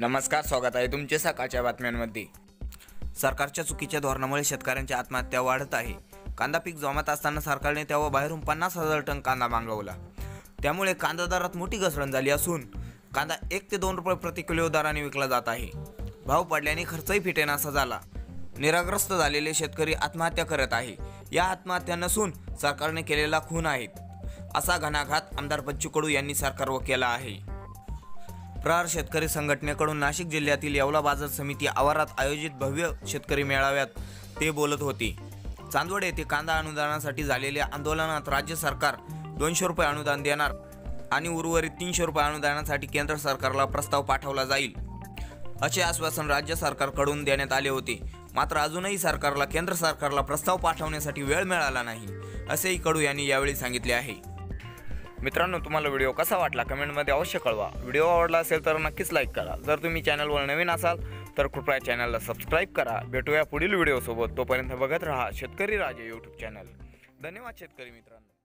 नमस्कार स्वागत आहे तुमचे सकाळच्या बातम्यांमध्ये. सरकारच्या चुकीच्या धोरणामुळे शेतकऱ्यांच्या आत्महत्या वाढत आहे. कांदा पीक जोमात असताना सरकारने तेव्हा बाहेरून पन्नास हजार टन कांदा मागवला. त्यामुळे कांदा दरात मोठी घसरण झाली असून कांदा एक ते दोन रुपये प्रति किलो दराने विकला जात आहे. भाव पडल्याने खर्चही फिटेनासा झाला. निराग्रस्त झालेले शेतकरी आत्महत्या करत आहे. या आत्महत्या नसून सरकारने केलेला खून आहेत. असा घणाघात आमदार बच्चू कडू यांनी सरकारवर केला आहे. प्रहार शेतकरी संघटनेकडून नाशिक जिल्ह्यातील येवला बाजार समिती आवारात आयोजित भव्य शेतकरी मेळाव्यात ते बोलत होते. चांदवड येथे कांदा अनुदानासाठी झालेल्या आंदोलनात राज्य सरकार दोनशे रुपये अनुदान देणार आणि उर्वरित तीनशे रुपये अनुदानासाठी केंद्र सरकारला प्रस्ताव पाठवला जाईल. असे आश्वासन राज्य सरकारकडून देण्यात आले होते. मात्र अजूनही सरकारला केंद्र सरकारला प्रस्ताव पाठवण्यासाठी वेळ मिळाला नाही असेही कडू यांनी यावेळी सांगितले आहे. मित्रांनो तुम्हाला व्हिडिओ कसा वाटला कमेंटमध्ये अवश्य कळवा. व्हिडिओ आवडला असेल तर नक्कीच लाईक करा. जर तुम्ही चॅनलवर नवीन असाल तर कृपया चॅनलला सबस्क्राईब करा. भेटूया पुढील व्हिडिओसोबत. तोपर्यंत बघत राहा शेतकरी राजे यूट्यूब चॅनल धन्यवाद शेतकरी मित्रांनो.